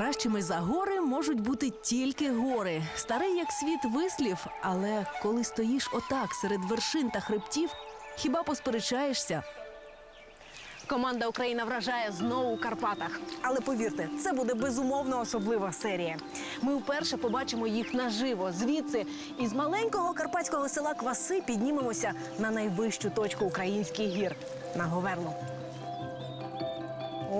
Кращими за гори можуть бути тільки гори. Старий як світ вислів, але коли стоїш отак серед вершин та хребтів, хіба посперечаєшся? Команда Україна вражає знову у Карпатах. Але повірте, це буде безумовно особлива серія. Ми вперше побачимо їх наживо. Звідси Із маленького карпатського села Кваси піднімемося на найвищу точку українських гір на Говерлу.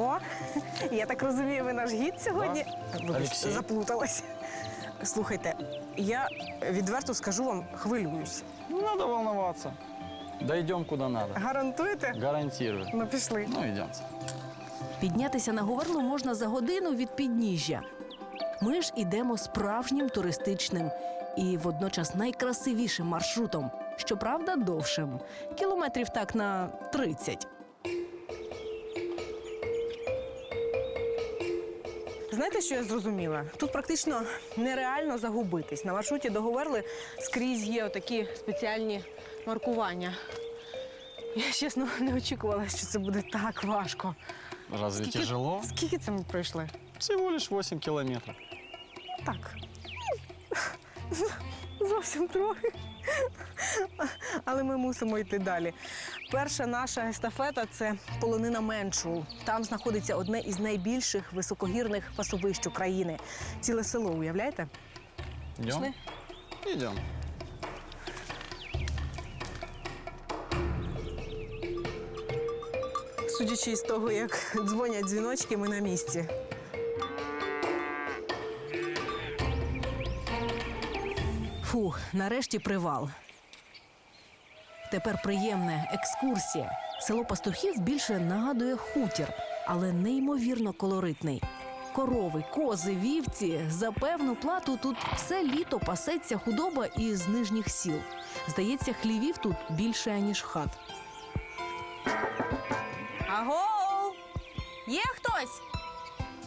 О, я так розумію, ви наш гід сьогодні. Вибачте, Олексій. заплуталась. Слухайте, я відверто скажу вам, хвилююсь. Не надо волноваться. Дойдем куда надо. Гарантуєте? Гарантирую. Ну, пішли. Ну, идемте. Піднятися на Говерлу можна за годину від підніжжя. Ми ж ідемо справжнім туристичним і водночас найкрасивішим маршрутом, щоправда, довшим кілометрів так на 30. Знаєте, що я зрозуміла? Тут практично нереально загубитись. На маршруті до Говерли скрізь є отакі спеціальні маркування. Я чесно не очікувала, що це буде так важко. Разве тяжело? Скільки це ми пройшли? Всего лишь 8 километров. Так. Зовсім трохи. Але ми мусимо йти далі. Перша наша естафета це полонина Менчул. Там знаходиться одне із найбільших високогірних пасовищ України. Ціле село, уявляєте? Пішли? Идем. Судячи з того, як дзвонять дзвіночки, ми на місці. Фух, нарешті привал. Тепер приємна екскурсія. Село пастухів більше нагадує хутір, але неймовірно колоритний. Корови, кози, вівці за певну плату тут все літо пасеться худоба із нижніх сіл. Здається, хлівів тут більше аніж хат. Аго! Є хтось?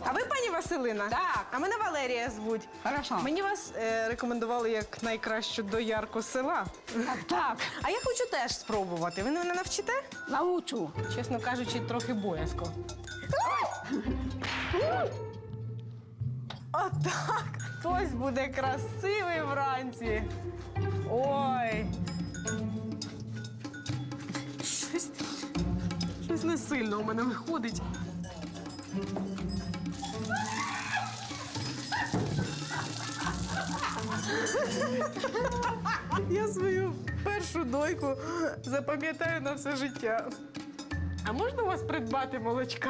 А ви пані Василина? Так. А мене Валерія звуть. Хорошо. Мені вас е, рекомендували як найкращу доярку села. Так, так, А я хочу теж спробувати. Ви мене навчите? научу. Чесно кажучи, трохи боязко. Отак! Хтось буде красивий вранці. Ой. Щось, щось не сильно у мене виходить. Я свою першу дойку запам'ятаю на все життя. А можна у вас придбати молочка?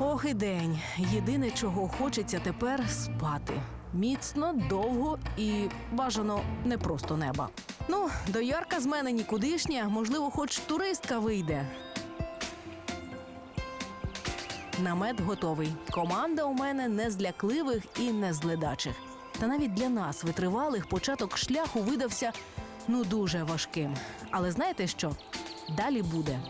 Ох і день. Єдине, чого хочеться тепер спати. Міцно, довго і бажано не просто неба. Ну, доярка з мене нікудишня, можливо, хоч туристка вийде. Намет готовий. Команда у мене не з і не з. Та навіть для нас, витривалих, початок шляху видався ну дуже важким. Але знаєте що? Далі буде.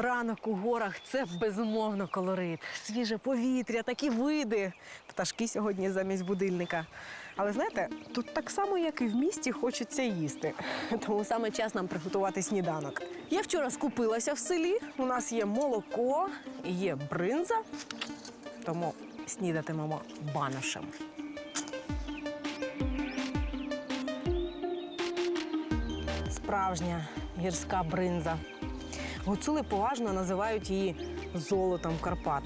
Ранок у горах це безумовно колорит. Свіже повітря, такі види. Пташки сьогодні замість будильника. Але знаєте, тут так само, як і в місті, хочеться їсти. Тому саме час нам приготувати сніданок. Я вчора скупилася в селі. У нас є молоко, є бринза, тому снідатимемо баношем. Справжня гірська бринза. Гуцули поважно називають її золотом Карпат.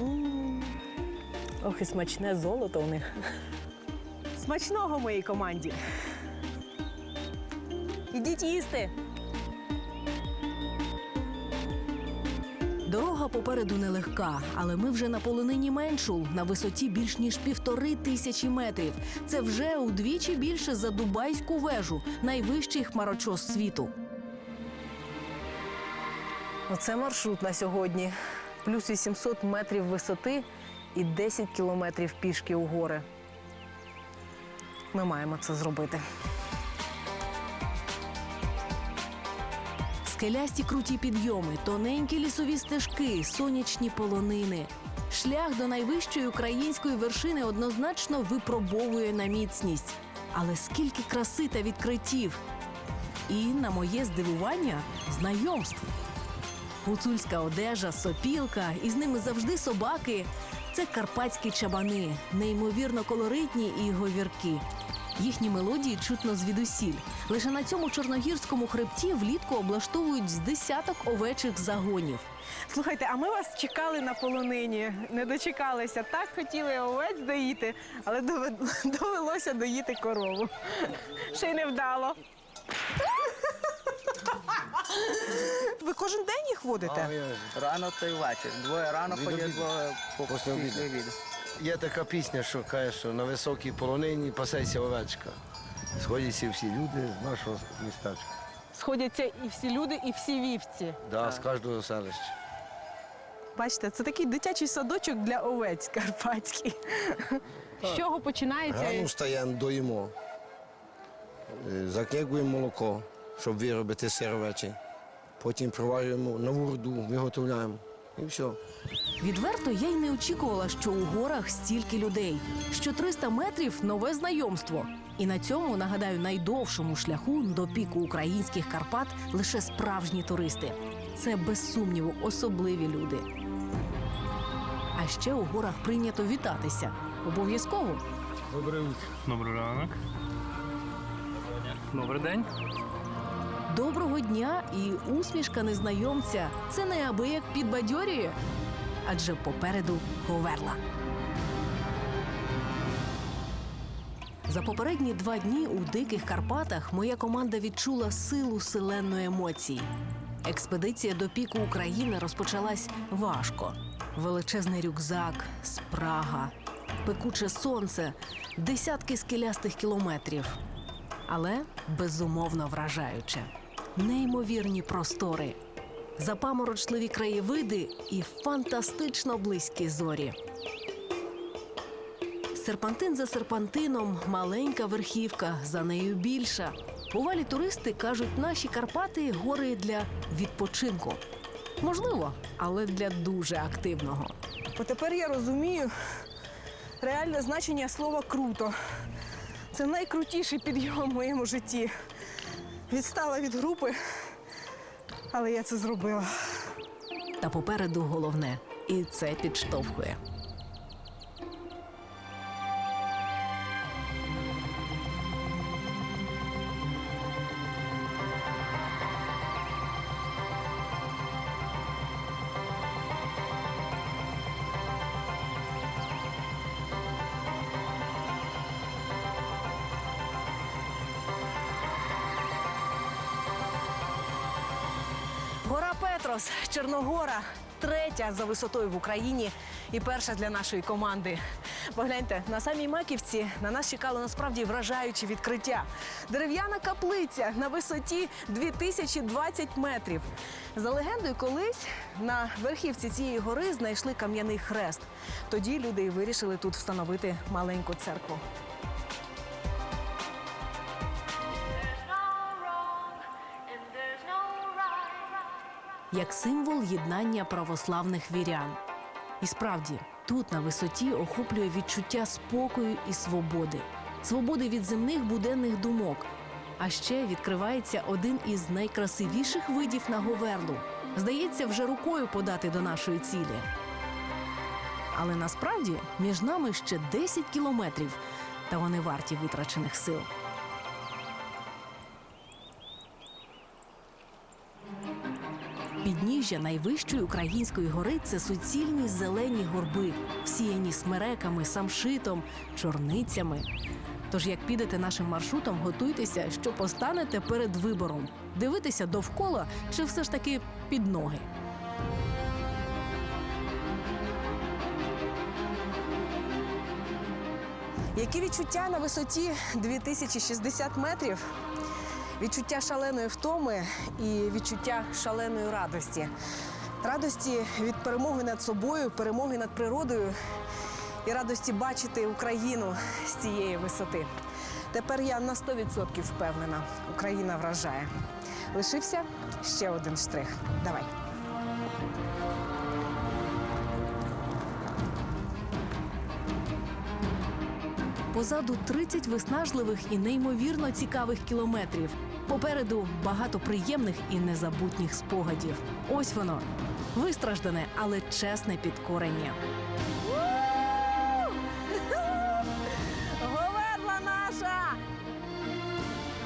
М, Ох, і смачне золото у них. Смачного моїй команді. Ідіть їсти. Дорога попереду нелегка, але ми вже на полонині Меншул на висоті більш ніж півтори тисячі метрів. Це вже удвічі більше за Дубайську вежу, найвищий хмарочос світу. Оце маршрут на сьогодні. Плюс 800 метрів висоти і 10 кілометрів пішки у гори. Ми маємо це зробити. Скелясті круті підйоми, тоненькі лісові стежки, сонячні полонини. Шлях до найвищої української вершини однозначно випробовує на міцність. Але скільки краси та відкриттів! І, на моє здивування, знайомств. Гуцульська одежа, сопілка, і з ними завжди собаки. Це карпатські чабани, неймовірно колоритні і говірки. Їхні мелодії чутно звідусіль. Лише на цьому чорногірському хребті влітку облаштовують з десяток овечих загонів. Слухайте, а ми вас чекали на полонині, не дочекалися. Так хотіли овець доїти, але довелося доїти корову. Ще й не вдало. Кожен день їх водите? Рано та й вечір. Двоє рано Від ходять, обіду. двоє по Після обіду. після обіду. Є така пісня, що каже, що на високій полонині пасеться овечка. Сходяться всі люди з нашого містечка. Сходяться і всі люди, і всі вівці. Да, з кожного селища. Бачите, це такий дитячий садочок для овець карпатський. З чого починається? Рано встаємо, доїмо. Е, Закнягуємо молоко, щоб виробити сир овечий. Потім проварюємо нову руду, виготовляємо. І все. Відверто я й не очікувала, що у горах стільки людей. Що 300 метрів нове знайомство. І на цьому, нагадаю, найдовшому шляху до піку українських Карпат лише справжні туристи. Це без сумніву особливі люди. А ще у горах прийнято вітатися. Обов'язково. Добрий ранок. Добрий день. Доброго дня і усмішка незнайомця. Це неабияк підбадьорює. Адже попереду Говерла. За попередні два дні у диких Карпатах моя команда відчула силу селенної емоцій. Експедиція до піку України розпочалась важко. Величезний рюкзак, спрага, пекуче сонце, десятки скелястих кілометрів. Але безумовно вражаюче. Неймовірні простори, запаморочливі краєвиди і фантастично близькі зорі. Серпантин за серпантином, маленька верхівка, за нею більша. Бувалі туристи кажуть, наші Карпати гори для відпочинку. Можливо, але для дуже активного. Тепер я розумію реальне значення слова круто. Це найкрутіший підйом в моєму житті. Відстала від групи, але я це зробила. Та попереду головне, і це підштовхує. Гора Чорногора, третя за висотою в Україні і перша для нашої команди. Погляньте, на самій Маківці на нас чекало насправді вражаюче відкриття. Дерев'яна каплиця на висоті 2020 метрів. За легендою, колись на верхівці цієї гори знайшли кам'яний хрест. Тоді люди вирішили тут встановити маленьку церкву. Як символ єднання православних вірян. І справді, тут на висоті охоплює відчуття спокою і свободи, свободи від земних буденних думок. А ще відкривається один із найкрасивіших видів на Говерлу. Здається, вже рукою подати до нашої цілі. Але насправді між нами ще 10 кілометрів, та вони варті витрачених сил. Підніжжя найвищої української гори це суцільні зелені горби, всіяні смереками, самшитом, чорницями. Тож, як підете нашим маршрутом, готуйтеся, що постанете перед вибором: дивитися довкола чи все ж таки під ноги. Які відчуття на висоті 2060 метрів? Відчуття шаленої втоми і відчуття шаленої радості. Радості від перемоги над собою, перемоги над природою і радості бачити Україну з цієї висоти. Тепер я на 100% впевнена. Україна вражає. Лишився ще один штрих. Давай. Позаду 30 виснажливих і неймовірно цікавих кілометрів. Попереду багато приємних і незабутніх спогадів. Ось воно вистраждане, але чесне підкорення. Говерла наша!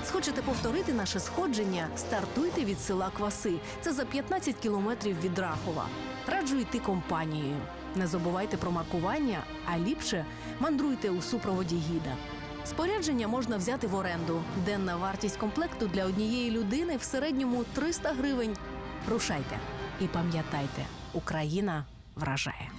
Схочете повторити наше сходження? Стартуйте від села Кваси. Це за 15 кілометрів від Рахова. Раджу йти компанією. Не забувайте про маркування, а ліпше мандруйте у супроводі гіда. Спорядження можна взяти в оренду. Денна вартість комплекту для однієї людини в середньому 300 гривень. Рушайте і пам'ятайте, Україна вражає.